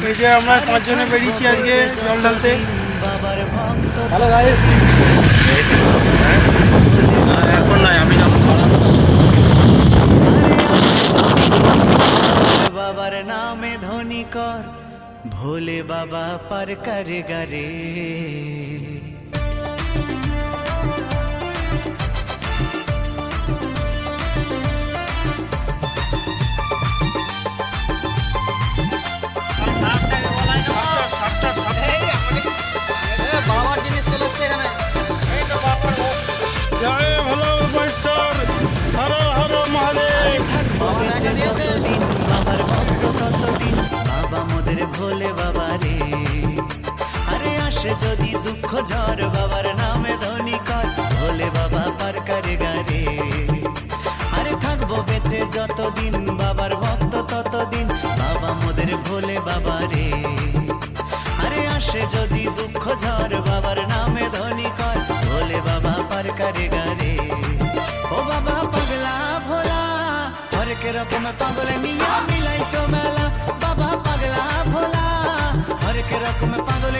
এই যে আমরা পাঁচজনে বেরিয়েছি আজকে জল ঢালতে। হ্যালো গাইস এখন নয় আমি যখন বাবার নামে ধনী কর ভোলে বাবা পার করে গারে ভোলে বাবা পার করে গারে আরে থাকব বেঁচে যতদিন, বাবার ভক্ত ততদিন, বাবা মোদের ভোলে বাবা রে আরে আসে যদি দুঃখ ঝড়, বাবার নামে ধ্বনি কর, ভোলে বাবা পার করে গারে ও বাবা পাগলা ভোলা হরেক রকম পাগল নিয়া মিলাইছো মেলা। বাবা পাগলা ভোলা হরেক রকম পাগল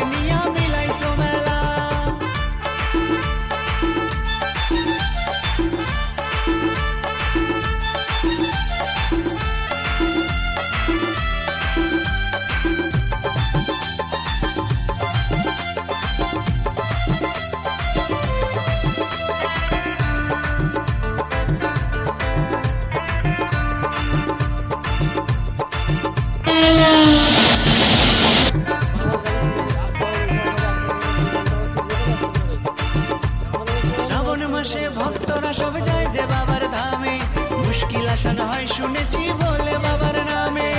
শ্রাবণ মাসে ভক্তরা সব যায় যে বাবার ধামে। মুশকিল আসান হয় শুনেছি বলে বাবার নামে।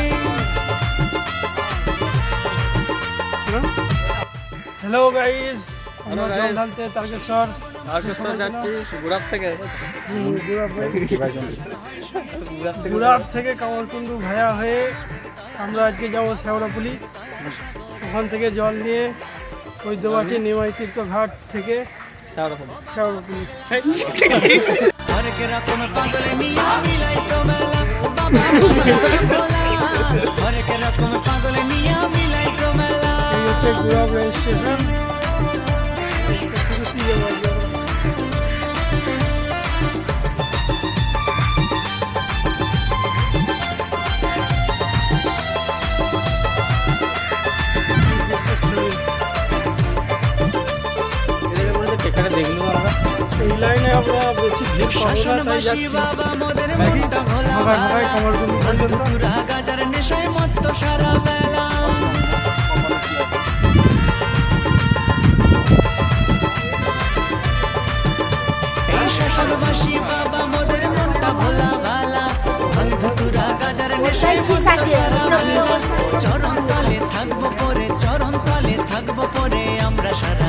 হ্যালো গাইস আমরা জল ঢালতে তারকেশ্বর। তারকেশ্বর যাচ্ছি গুড়ার থেকে। গুড়ার থেকে কামারকুণ্ডু ভায়া হয়ে আমরা আজকে যাব শ্যাওড়াপুলি। ওখান থেকে জল নিয়ে বৈদ্যবাটি নিমাই তীর্থ ঘাট থেকে শ্যাওড়াপুলি। শ্যাওড়াপুলি। এই হচ্ছে গুড়াব রেল স্টেশন। লাইনে আমরা বেশি ভিড় পাবো না তাই যাচ্ছি। বাবা মোদের মনটা ভোলা ভাগায় ভাগায় কামারকুণ্ডু পর্যন্ত গাজার নেশায় মত্ত সারা বেলা। এই বাবা মোদের মনটা ভোলা ভালা বন্ধুরা গাজার নেশায় মত্ত সারা বেলা। চরণ তলে থাকব পরে চরণ তলে থাকব পরে আমরা সারা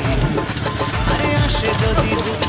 যদি দুঃখ